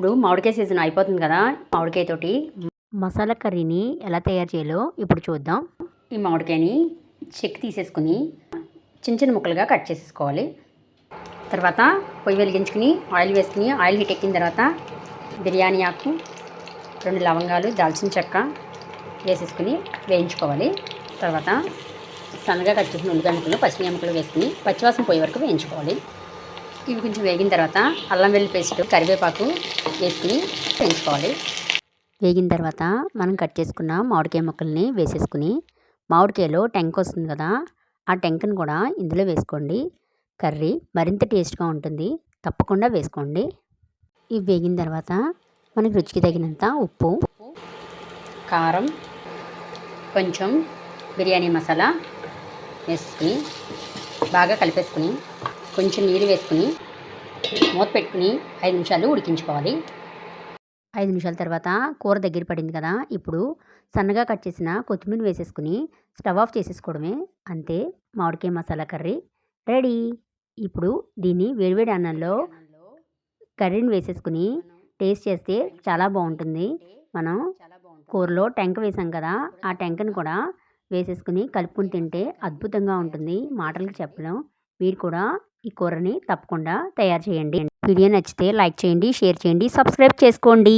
ఇప్పుడు మామిడికాయ సీజన్ అయిపోతుంది కదా మామిడికాయ తోటి మసాలా కర్రీని ఎలా తయారు చేయాలో ఇప్పుడు చూద్దాం. ఈ మామిడికాయని చెక్ తీసేసుకుని చిన్న చిన్న ముక్కలుగా కట్ చేసేసుకోవాలి. తర్వాత పొయ్యి వెలిగించుకుని ఆయిల్ వేసుకుని ఆయిల్ హీట్ ఎక్కిన తర్వాత బిర్యానీ ఆకు రెండు లవంగాలు దాల్చిన చెక్క వేసేసుకుని వేయించుకోవాలి. తర్వాత సన్నగా కట్ చేసిన ఉల్లిగడ్డలు పచ్చిమిరపకాయ ముక్కలు వేసుకుని పచ్చివాసన పోయే వరకు వేయించుకోవాలి. ఇవి కొంచెం వేగిన తర్వాత అల్లం వెల్లి పేస్ట్ కరివేపాకు వేసుకుని పెంచుకోవాలి వేగిన తర్వాత మనం కట్ చేసుకున్న మామిడికాయ ముక్కల్ని వేసేసుకుని మామిడికాయలో టెంక్ వస్తుంది కదా ఆ టెంక్ని కూడా ఇందులో వేసుకోండి. కర్రీ మరింత టేస్ట్గా ఉంటుంది తప్పకుండా వేసుకోండి. ఇవి వేగిన తర్వాత మనకి రుచికి తగినంత ఉప్పు కారం కొంచెం బిర్యానీ మసాలా వేసుకుని బాగా కలిపేసుకుని కొంచెం నీరు వేసుకుని మూత పెట్టుకుని ఐదు నిమిషాలు ఉడికించుకోవాలి. ఐదు నిమిషాల తర్వాత కూర దగ్గర పడింది కదా ఇప్పుడు సన్నగా కట్ చేసిన కొత్తిమీర వేసేసుకుని స్టవ్ ఆఫ్ చేసేసుకోవడమే. అంతే మామిడికాయ మసాలా కర్రీ రెడీ. ఇప్పుడు దీన్ని వేడివేడి అన్నంలో కర్రీని వేసేసుకుని టేస్ట్ చేస్తే చాలా బాగుంటుంది. మనం కూరలో టెంక వేసాం కదా ఆ టెంకను కూడా వేసేసుకుని కలుపుకుని తింటే అద్భుతంగా ఉంటుంది. మాటలకు చెప్పలేం. మీరు కూడా ఈ కూరని తప్పకుండా తయారు చేయండి. వీడియో నచ్చితే లైక్ చేయండి షేర్ చేయండి సబ్స్క్రైబ్ చేసుకోండి.